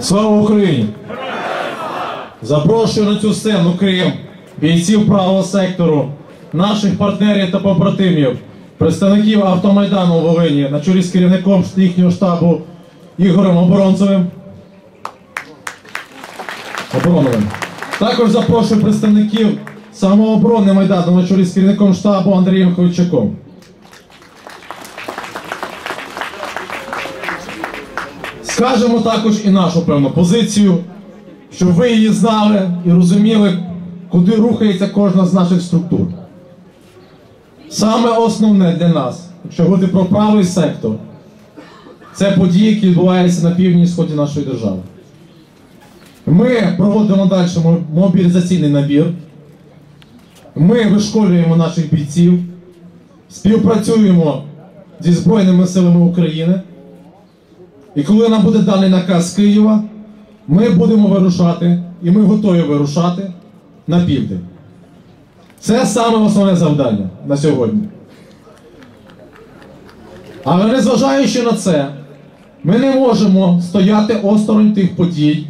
Слава Україні! Запрошую на цю сцену Крим, бійців правого сектору, наших партнерів та побратимів, представників автомайдану у Волині на чолі з керівником їхнього штабу Ігорем Оборонцевим. Обороновим. Також запрошую представників самооборони Майдану на чолі з керівником штабу Андрієм Ховичаком. Скажемо також і нашу певну позицію, щоб ви її знали і розуміли, куди рухається кожна з наших структур. Саме основне для нас, якщо говорити про правий сектор, це події, які відбуваються на півдні і сході нашої держави. Ми проводимо далі мобілізаційний набір. Ми вишколюємо наших бійців, співпрацюємо зі Збройними силами України. І коли нам буде даний наказ Києва, ми будемо вирушати, і ми готові вирушати на південь. Це саме основне завдання на сьогодні. Але незважаючи на це, ми не можемо стояти осторонь тих подій,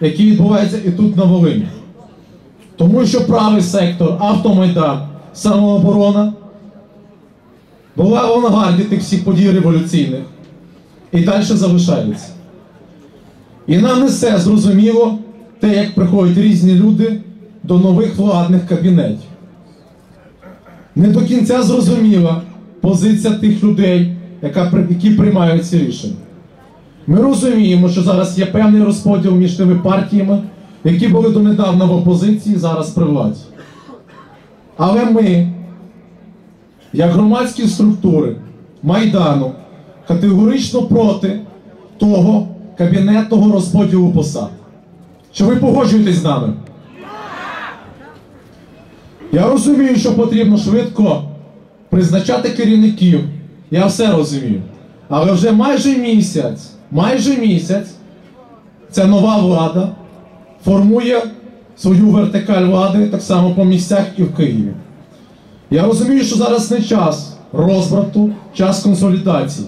які відбуваються і тут на Волині. Тому що правий сектор, автомайдан, самооборона була в авангарді тих всіх подій революційних і далі залишається. І нам не все зрозуміло те, як приходять різні люди до нових владних кабінетів. Не до кінця зрозуміла позиція тих людей, які приймають ці рішення. Ми розуміємо, що зараз є певний розподіл між тими партіями, які були донедавна в опозиції, зараз при владі. Але ми, як громадські структури Майдану, категорично проти того кабінетного розподілу посад. Чи ви погоджуєтесь з нами? Я розумію, що потрібно швидко призначати керівників. Я все розумію. Але вже майже місяць, майже місяць ця нова влада формує свою вертикаль влади так само по місцях і в Києві. Я розумію, що зараз не час розбрату, час консолідації.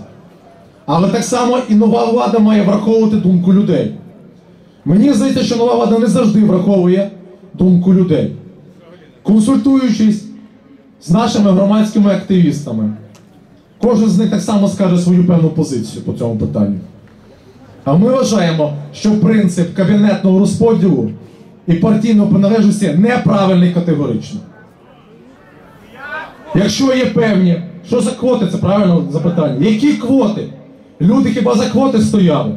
Але так само і нова влада має враховувати думку людей. Мені здається, що нова влада не завжди враховує думку людей. Консультуючись з нашими громадськими активістами, кожен з них так само скаже свою певну позицію по цьому питанню. А ми вважаємо, що принцип кабінетного розподілу і партійної приналежності неправильний категорично. Якщо є певні, що за квоти, це правильно запитання. Які квоти? Люди хіба за квоти стояли?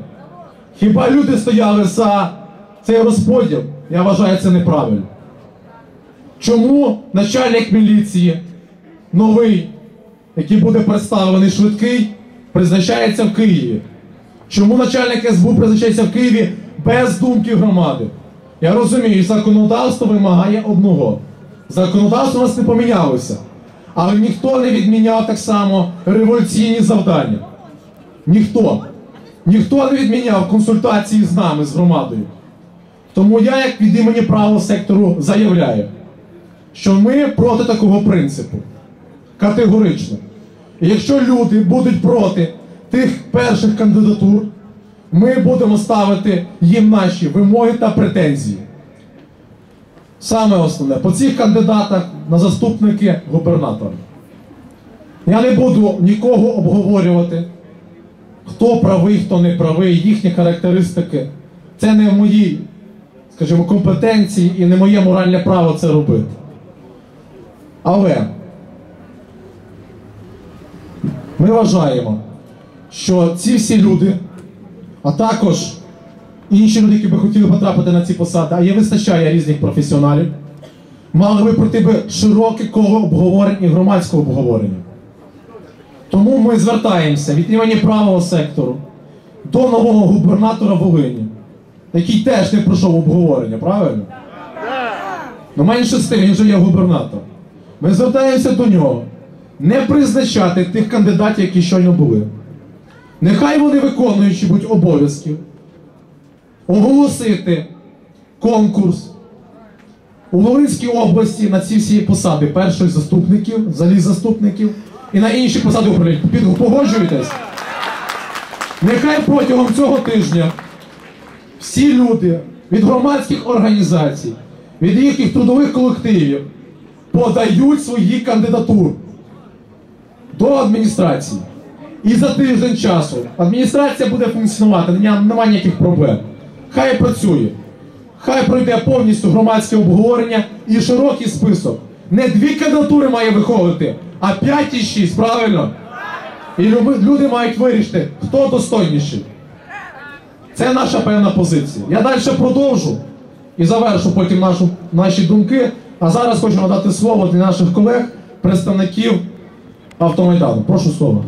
Хіба люди стояли за цей розподіл? Я вважаю це неправильно. Чому начальник міліції новий, який буде представлений швидкий, призначається в Києві? Чому начальник СБУ призначається в Києві без думки громади? Я розумію, законодавство вимагає одного. Законодавство у нас не помінялося. Але ніхто не відміняв так само революційні завдання. Ніхто. Ніхто не відміняв консультації з нами, з громадою. Тому я, як від імені правого сектору, заявляю, що ми проти такого принципу. Категорично. І якщо люди будуть проти тих перших кандидатур, ми будемо ставити їм наші вимоги та претензії. Саме основне, по цих кандидатах на заступники губернатора. Я не буду нікого обговорювати, хто правий, хто не правий, їхні характеристики. Це не в моїй, скажімо, компетенції і не моє моральне право це робити. Але ми вважаємо, що ці всі люди, а також інші люди, які би хотіли потрапити на ці посади, а є вистачає різних професіоналів, мали би пройти би широке коло обговорень і громадського обговорення. Тому ми звертаємося від імені правого сектору до нового губернатора Волині, який теж не пройшов обговорення, правильно? Ну менше з тим, він вже є губернатор. Ми звертаємося до нього не призначати тих кандидатів, які щойно були. Нехай вони виконуючи будь обов'язків, оголосити конкурс у Волинській області на ці всі посади перших заступників, взагалі заступників і на інші посади управління. Погоджуєтесь? Нехай протягом цього тижня всі люди від громадських організацій, від їхніх трудових колективів подають свої кандидатури до адміністрації. І за тиждень часу адміністрація буде функціонувати, нема нема ніяких проблем. Хай працює. Хай пройде повністю громадське обговорення і широкий список. Не дві кандидатури має виходити, а 5 і 6, правильно? І люди мають вирішити, хто достойніший. Це наша певна позиція. Я далі продовжу і завершу потім нашу, наші думки. А зараз хочу надати слово для наших колег, представників автомайдану. Прошу слово.